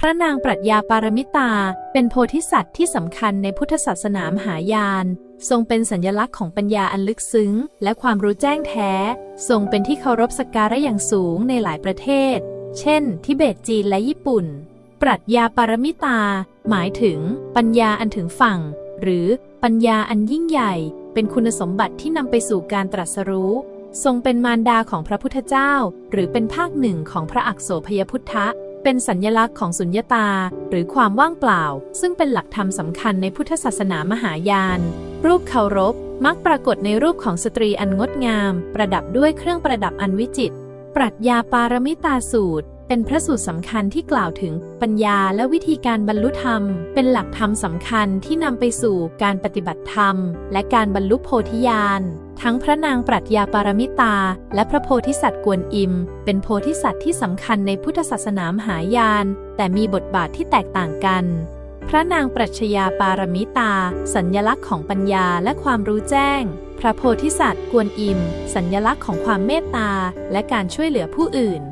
พระนางปรัชญาปารมิตา เป็นโพธิสัตว์ที่สำคัญในพุทธศาสนามหายาน ทรงเป็นสัญลักษณ์ของปัญญาอันลึกซึ้ง และความรู้แจ้งแท้ ทรงเป็นที่เคารพสักการะอย่างสูงในหลายประเทศ เช่น ทิเบตจีนและญี่ปุ่น ปรัชญาปารมิตา หมายถึง ปัญญาอันถึงฝั่ง หรือปัญญาอันยิ่งใหญ่ เป็นคุณสมบัติที่นำไปสู่การตรัสรู้ ทรงเป็นมารดาของพระพุทธเจ้า หรือเป็นภาคหนึ่งของพระอักโสพยพุทธะ เป็นสัญลักษณ์ของสุญญตา หรือความว่างเปล่า ซึ่งเป็นหลักธรรมสำคัญในพุทธศาสนามหายาน รูปเคารพ มักปรากฏในรูปของสตรีอันงดงาม ประดับด้วยเครื่องประดับอันวิจิตรปรัชญาปารมิตาสูตร เป็นพระสูตรสำคัญที่กล่าวถึงปัญญาและวิธีการบรรลุธรรม เป็นหลักธรรมสำคัญที่นำไปสู่การปฏิบัติธรรม และการบรรลุโพธิญาณทั้งพระนางปรัชญาปารมิตา และพระโพธิสัตว์กวนอิม เป็นโพธิสัตว์ที่สำคัญในพุทธศาสนามหายาน แต่มีบทบาทที่แตกต่างกัน พระนางปรัชญาปารมิตา สัญญลักษณ์ของปัญญาและความรู้แจ้ง พระโพธิสัตว์กวนอิม สัญญลักษณ์ของความเมตตา และการช่วยเหลือผู้อื่น